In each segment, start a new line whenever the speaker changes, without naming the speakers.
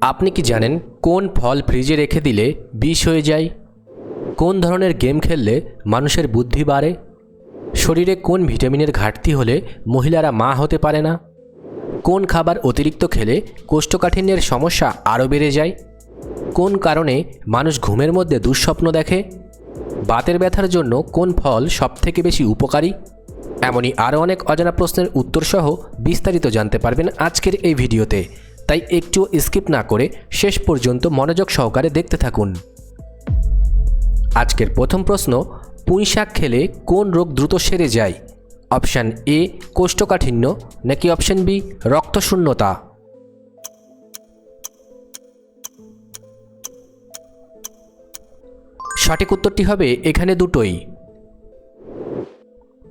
আপনি কি জানেন কোন ফল ফ্রিজে রেখে দিলে বিষ হয়ে যায়? কোন ধরনের গেম খেললে মানুষের বুদ্ধি বাড়ে? শরীরে কোন ভিটামিনের ঘাটতি হলে মহিলারা মা হতে পারে না? কোন খাবার অতিরিক্ত খেলে কোষ্ঠকাঠিন্যের সমস্যা আরও বেড়ে যায়? কোন কারণে মানুষ ঘুমের মধ্যে দুঃস্বপ্ন দেখে? বাতের ব্যথার জন্য কোন ফল সবথেকে বেশি উপকারী? এমনই আরও অনেক অজানা প্রশ্নের উত্তরসহ বিস্তারিত জানতে পারবেন আজকের এই ভিডিওতে। তাই একটুও স্কিপ না করে শেষ পর্যন্ত মনোযোগ সহকারে দেখতে থাকুন। আজকের প্রথম প্রশ্ন, পুঁই শাক খেলে কোন রোগ দ্রুত সেরে যায়? অপশান এ, কোষ্ঠকাঠিন্য, নাকি অপশান বি, রক্তশূন্যতা? সঠিক উত্তরটি হবে এখানে দুটোই।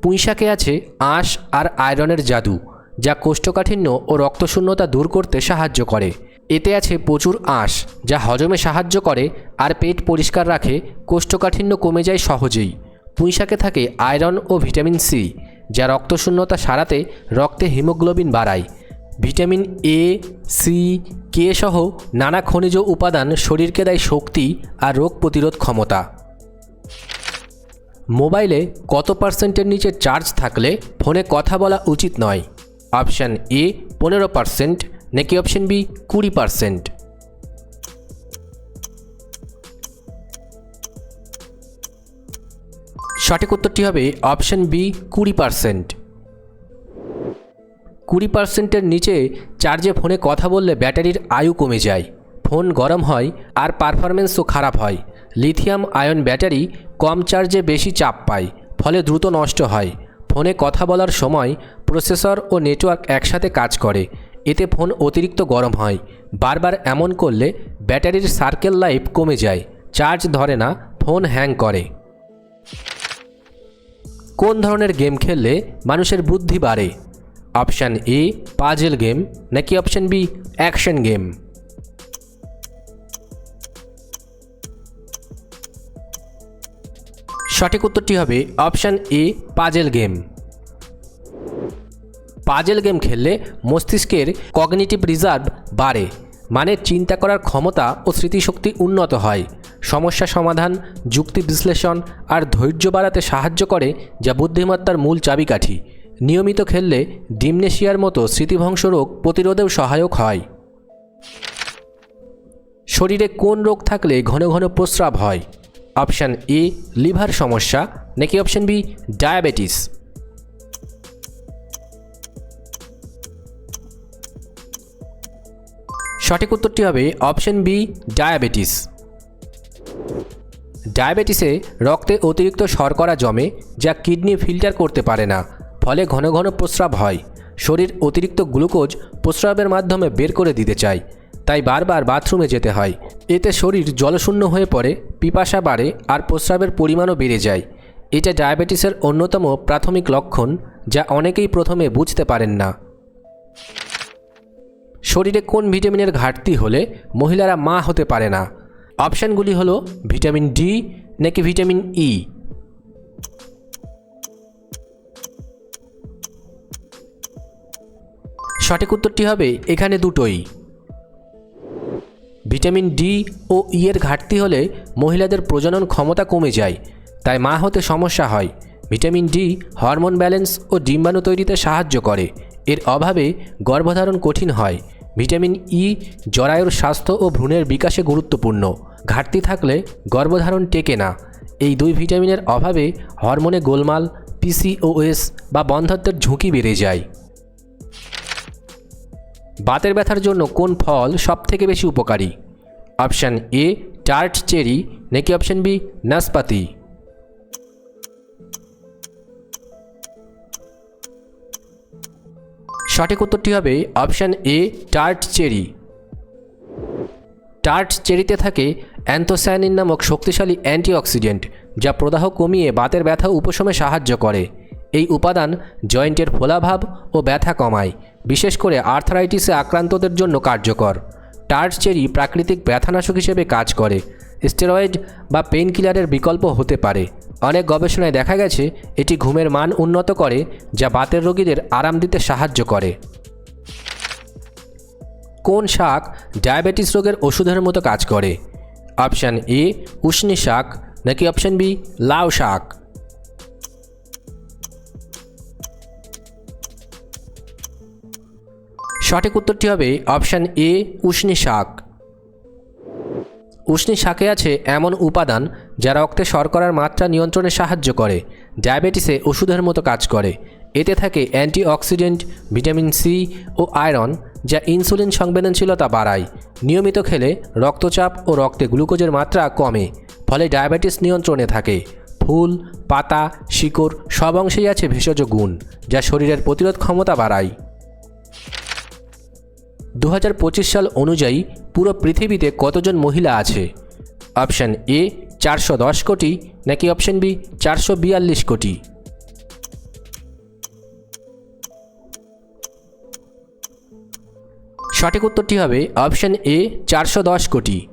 পুঁইশাকে আছে আঁশ আর আয়রনের জাদু। যা কোষ্ঠকাঠিন্য ও রক্তশূন্যতা দূর করতে সাহায্য করে। এতে আছে প্রচুর আঁশ, যা হজমে সাহায্য করে আর পেট পরিষ্কার রাখে, কোষ্ঠকাঠিন্য কমে যায় সহজেই। পুঁইশাকে থাকে আয়রন ও ভিটামিন সি, যা রক্তশূন্যতা সারাতে রক্তে হিমোগ্লোবিন বাড়ায়। ভিটামিন এ, সি, কে সহ নানা খনিজ উপাদান শরীরকে দেয় শক্তি আর রোগ প্রতিরোধ ক্ষমতা। মোবাইলে কত পার্সেন্টের নিচে চার্জ থাকলে ফোনে কথা বলা উচিত নয়। অপশান এ পনেরো পার্সেন্ট নাকি অপশান বি কুড়ি পার্সেন্ট? সঠিক উত্তরটি হবে অপশান বি কুড়ি পার্সেন্ট। কুড়ি পার্সেন্টের নিচে চার্জে ফোনে কথা বললে ব্যাটারির আয়ু কমে যায়, ফোন গরম হয় আর পারফরমেন্সও খারাপ হয়। লিথিয়াম আয়ন ব্যাটারি কম চার্জে বেশি চাপ পায়, ফলে দ্রুত নষ্ট হয়। ফোনে কথা বলার সময় প্রসেসর ও নেটওয়ার্ক একসাথে কাজ করে। এতে ফোন অতিরিক্ত গরম হয়। বারবার এমন করলে ব্যাটারির সার্কেল লাইফ কমে যায়। চার্জ ধরে না, ফোন হ্যাং করে। কোন ধরনের গেম খেললে মানুষের বুদ্ধি বাড়ে? অপশান এ, পাজেল গেম, নাকি অপশান বি, অ্যাকশন গেম? সঠিক উত্তরটি হবে option A, puzzle game. Puzzle game খেললে মস্তিষ্কের কগনিটিভ রিজার্ভ বাড়ে মানে চিন্তা করার ক্ষমতা ও স্মৃতিশক্তি উন্নত হয়। সমস্যা সমাধান, যুক্তি বিশ্লেষণ আর ধৈর্য বাড়াতে সাহায্য করে, যা বুদ্ধিমত্তার মূল চাবিকাঠি। নিয়মিত খেললে ডিমনেশিয়ার মতো স্মৃতিভংস রোগ প্রতিরোধেও সহায়ক হয়। শরীরে কোন রোগ থাকলে ঘন ঘন প্রস্রাব হয়? অপশান এ লিভার সমস্যা, নাকি অপশান বি ডায়াবেটিস? সঠিক উত্তরটি হবে অপশন বি ডায়াবেটিস। ডায়াবেটিসে রক্তে অতিরিক্ত শর্করা জমে, যা কিডনি ফিল্টার করতে পারে না, ফলে ঘন ঘন প্রস্রাব হয়। শরীর অতিরিক্ত গ্লুকোজ প্রস্রাবের মাধ্যমে বের করে দিতে চায়। তাই বারবার বাথরুমে যেতে হয়। এতে শরীর জলশূন্য হয়ে পড়ে, পিপাসা বাড়ে আর প্রস্রাবের পরিমাণও বেড়ে যায়। এটা ডায়াবেটিসের অন্যতম প্রাথমিক লক্ষণ, যা অনেকেই প্রথমে বুঝতে পারেন না। শরীরে কোন ভিটামিনের ঘাটতি হলে মহিলারা মা হতে পারে না। অপশানগুলি হলো ভিটামিন ডি নাকি ভিটামিন ই। সঠিক উত্তরটি হবে এখানে দুটোই। ভিটামিন ডি ও ই এর ঘাটতি হলে মহিলাদের প্রজনন ক্ষমতা কমে যায়, তাই মা হতে সমস্যা হয়। ভিটামিন ডি হরমোন ব্যালেন্স ও ডিম্বাণু তৈরিতে সাহায্য করে। এর অভাবে গর্ভধারণ কঠিন হয়। ভিটামিন ই জরায়ুর স্বাস্থ্য ও ভ্রূণের বিকাশে গুরুত্বপূর্ণ। ঘাটতি থাকলে গর্ভধারণ টেকে না। এই দুই ভিটামিনের অভাবে হরমোনে গোলমাল পিসিওএস বা বন্ধত্বের ঝুঁকি বেড়ে যায়। বাতের ব্যথার জন্য কোন ফল সবথেকে বেশি উপকারী? অপশান এ, টার্ট চেরি, নাকি অপশান বি, নাসপাতি? সঠিক উত্তরটি হবে option A, tart cherry. Tart চেরিতে থাকে অ্যান্থোসায়ানিন নামক শক্তিশালী অ্যান্টিঅক্সিডেন্ট, যা প্রদাহ কমিয়ে বাতের ব্যথা উপশমে সাহায্য করে। এই উপাদান জয়েন্টের ফোলাভাব ও ব্যথা কমায় বিশেষ করে আর্থারাইটিসে আক্রান্তদের জন্য কার্যকর। টার্ট চেরি প্রাকৃতিক ব্যথানাশক হিসেবে কাজ করে। স্টেরয়েড বা পেইন কিলারের বিকল্প হতে পারে। অনেক গবেষণায় দেখা গেছে, এটি ঘুমের মান উন্নত করে, যা বাতের রোগীদের আরাম দিতে সাহায্য করে। কোন শাক ডায়াবেটিস রোগের ওষুধের মতো কাজ করে? অপশান এ, উষ্ণি শাক, নাকি অপশান বি, লাউ শাক? সঠিক উত্তরটি হবে অপশান এ, উষ্ণি শাক। উষ্ণি শাকে আছে এমন উপাদান যা রক্তে শর্করার মাত্রা নিয়ন্ত্রণে সাহায্য করে, ডায়াবেটিসে ওষুধের মতো কাজ করে। এতে থাকে অ্যান্টিঅক্সিডেন্ট, ভিটামিন সি ও আয়রন যা ইনসুলিন সংবেদনশীলতা বাড়ায়। নিয়মিত খেলে রক্তচাপ ও রক্তে গ্লুকোজের মাত্রা কমে, ফলে ডায়াবেটিস নিয়ন্ত্রণে থাকে। ফুল, পাতা, শিকড় সব অংশেই আছে ভেষজ গুণ যা শরীরের প্রতিরোধ ক্ষমতা বাড়ায়। দু হাজার পঁচিশ সাল অনুযায়ী পুরো পৃথিবীতে কতজন মহিলা আছে? অপশান এ, চারশো দশ কোটি, নাকি অপশান বি, চারশো বিয়াল্লিশ কোটি? সঠিক উত্তরটি হবে অপশান এ, চারশো দশ কোটি।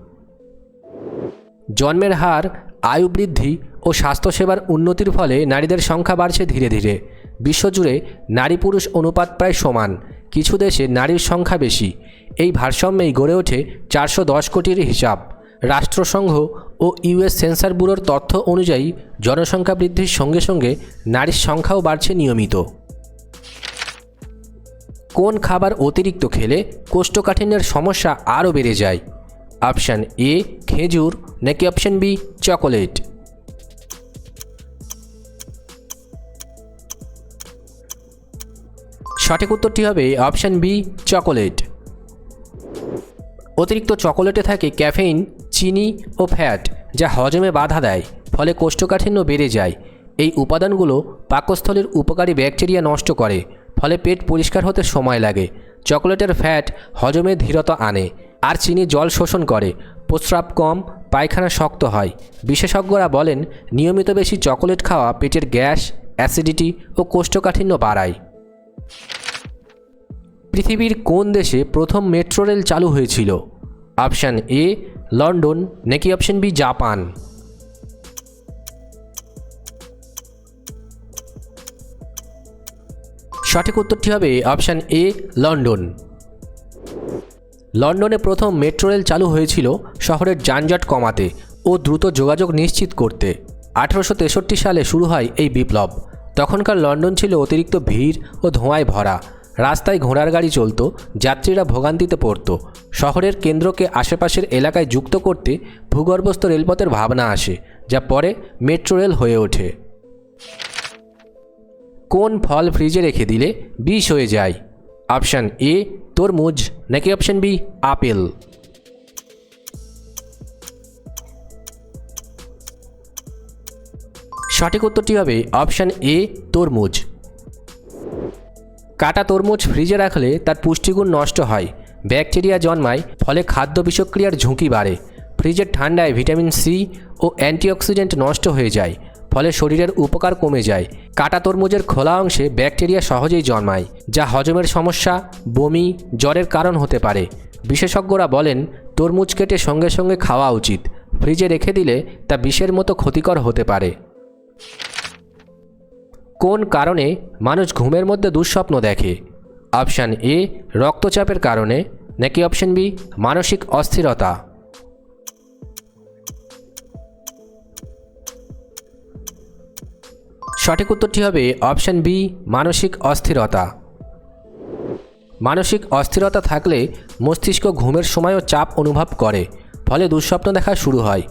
জন্মের হার, আয়ু বৃদ্ধি ও স্বাস্থ্যসেবার উন্নতির ফলে নারীদের সংখ্যা বাড়ছে ধীরে ধীরে। বিশ্বজুড়ে নারী পুরুষ অনুপাত প্রায় সমান। কিছু দেশে নারীর সংখ্যা বেশি। এই ভারসাম্যেই গড়ে ওঠে চারশো দশ কোটির হিসাব। রাষ্ট্রসংঘ ও ইউএস সেন্সার ব্যুরোর তথ্য অনুযায়ী জনসংখ্যা বৃদ্ধির সঙ্গে সঙ্গে নারীর সংখ্যাও বাড়ছে নিয়মিত। কোন খাবার অতিরিক্ত খেলে কোষ্ঠকাঠিন্যের সমস্যা আরও বেড়ে যায়? অপশান এ, খেজুর, নাকি অপশান বি, চকোলেট? সঠিক উত্তরটি হবে অপশান বি, চকোলেট। অতিরিক্ত চকোলেটে থাকে ক্যাফেইন, চিনি ও ফ্যাট, যা হজমে বাধা দেয়, ফলে কোষ্ঠকাঠিন্য বেড়ে যায়। এই উপাদানগুলো পাকস্থলীর উপকারী ব্যাকটেরিয়া নষ্ট করে, ফলে পেট পরিষ্কার হতে সময় লাগে। চকোলেটের ফ্যাট হজমে ধীরতা আনে, আর চিনি জল শোষণ করে, প্রস্রাব কম, পায়খানা শক্ত হয়। বিশেষজ্ঞরা বলেন, নিয়মিত বেশি চকোলেট খাওয়া পেটের গ্যাস, অ্যাসিডিটি ও কোষ্ঠকাঠিন্য বাড়ায়। পৃথিবীর কোন দেশে প্রথম মেট্রো রেল চালু হয়েছিল? Option A, London. নাকি অপশান বি, জাপান? সঠিক উত্তরটি হবে অপশান এ, লন্ডন। লন্ডনে প্রথম মেট্রো রেল চালু হয়েছিল শহরের যানজট কমাতে ও দ্রুত যোগাযোগ নিশ্চিত করতে। আঠারোশো সালে শুরু হয় এই বিপ্লব। তখনকার লন্ডন ছিল অতিরিক্ত ভিড় ও ধোঁয়ায় ভরা। রাস্তায় ঘোড়ার গাড়ি চলতো, যাত্রীরা ভোগান্তিতে পড়ত। শহরের কেন্দ্রকে আশেপাশের এলাকায় যুক্ত করতে ভূগর্ভস্থ রেলপথের ভাবনা আসে, যা পরে মেট্রো রেল হয়ে ওঠে। কোন ফল ফ্রিজে রেখে দিলে বিষ হয়ে যায়? অপশান এ, তরমুজ, নাকি অপশান বি, আপেল? সঠিক উত্তরটি হবে অপশান এ, তরমুজ। কাটা তরমুজ ফ্রিজে রাখলে তার পুষ্টিগুণ নষ্ট হয়। ব্যাকটেরিয়া জন্মায়, ফলে খাদ্য বিষক্রিয়ার ঝুঁকি বাড়ে। ফ্রিজের ঠান্ডায় ভিটামিন সি ও অ্যান্টিঅক্সিডেন্ট নষ্ট হয়ে যায়, ফলে শরীরের উপকার কমে যায়। কাটা তরমুজের খোলা অংশে ব্যাকটেরিয়া সহজেই জন্মায়, যা হজমের সমস্যা, বমি, জ্বরের কারণ হতে পারে। বিশেষজ্ঞরা বলেন, তরমুজ কেটে সঙ্গে সঙ্গে খাওয়া উচিত। ফ্রিজে রেখে দিলে তা বিষের মতো ক্ষতিকর হতে পারে। কোন কারণে মানুষ ঘুমের মধ্যে দুঃস্বপ্ন দেখে? অপশান এ, রক্তচাপের কারণে, নাকি অপশান বি, মানসিক অস্থিরতা? সঠিক উত্তরটি হবে অপশান বি, মানসিক অস্থিরতা। মানসিক অস্থিরতা থাকলে মস্তিষ্ক ঘুমের সময়ও চাপ অনুভব করে, ফলে দুঃস্বপ্ন দেখা শুরু হয়।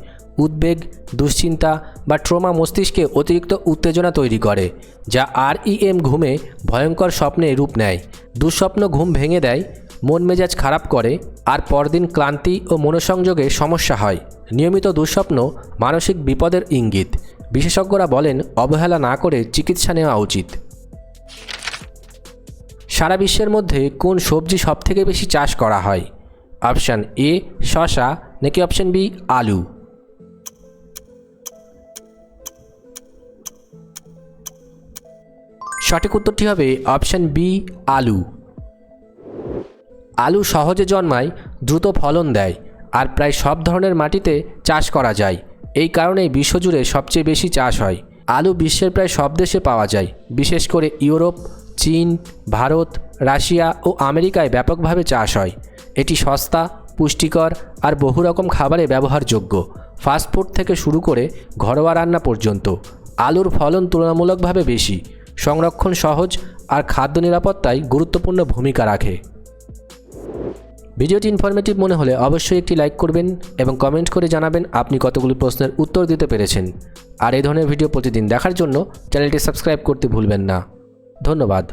উদ্বেগ, দুশ্চিন্তা বা ট্রমা মস্তিষ্কে অতিরিক্ত উত্তেজনা তৈরি করে, যা আরইএম ঘুমে ভয়ঙ্কর স্বপ্নে রূপ নেয়। দুঃস্বপ্ন ঘুম ভেঙে দেয়, মন মেজাজ খারাপ করে, আর পরদিন ক্লান্তি ও মনোসংযোগে সমস্যা হয়। নিয়মিত দুঃস্বপ্ন মানসিক বিপদের ইঙ্গিত। বিশেষজ্ঞরা বলেন, অবহেলা না করে চিকিৎসা নেওয়া উচিত। সারা বিশ্বের মধ্যে কোন সবজি সবথেকে বেশি চাষ করা হয়? অপশান এ শশা নাকি অপশান বি, আলু? সঠিক উত্তরটি হবে অপশান বি, আলু। আলু সহজে জন্মায়, দ্রুত ফলন দেয়, আর প্রায় সব ধরনের মাটিতে চাষ করা যায়। এই কারণেই বিশ্বজুড়ে সবচেয়ে বেশি চাষ হয়। আলু বিশ্বের প্রায় সব দেশে পাওয়া যায়, বিশেষ করে ইউরোপ, চীন, ভারত, রাশিয়া ও আমেরিকায় ব্যাপকভাবে চাষ হয়। এটি সস্তা, পুষ্টিকর আর বহু রকম খাবারে ব্যবহারযোগ্য। ফাস্টফুড থেকে শুরু করে ঘরোয়া রান্না পর্যন্ত। আলুর ফলন তুলনামূলকভাবে বেশি। সংরক্ষণ সহজ আর খাদ্য নিরাপত্তায় গুরুত্বপূর্ণ ভূমিকা রাখে। ভিডিওটি ইনফরমেটিভ মনে হলে অবশ্যই একটি লাইক করবেন এবং কমেন্ট করে জানাবেন আপনি কতগুলি প্রশ্নের উত্তর দিতে পেরেছেন। আর এই ধরনের ভিডিও প্রতিদিন দেখার জন্য চ্যানেলটি সাবস্ক্রাইব করতে ভুলবেন না। ধন্যবাদ।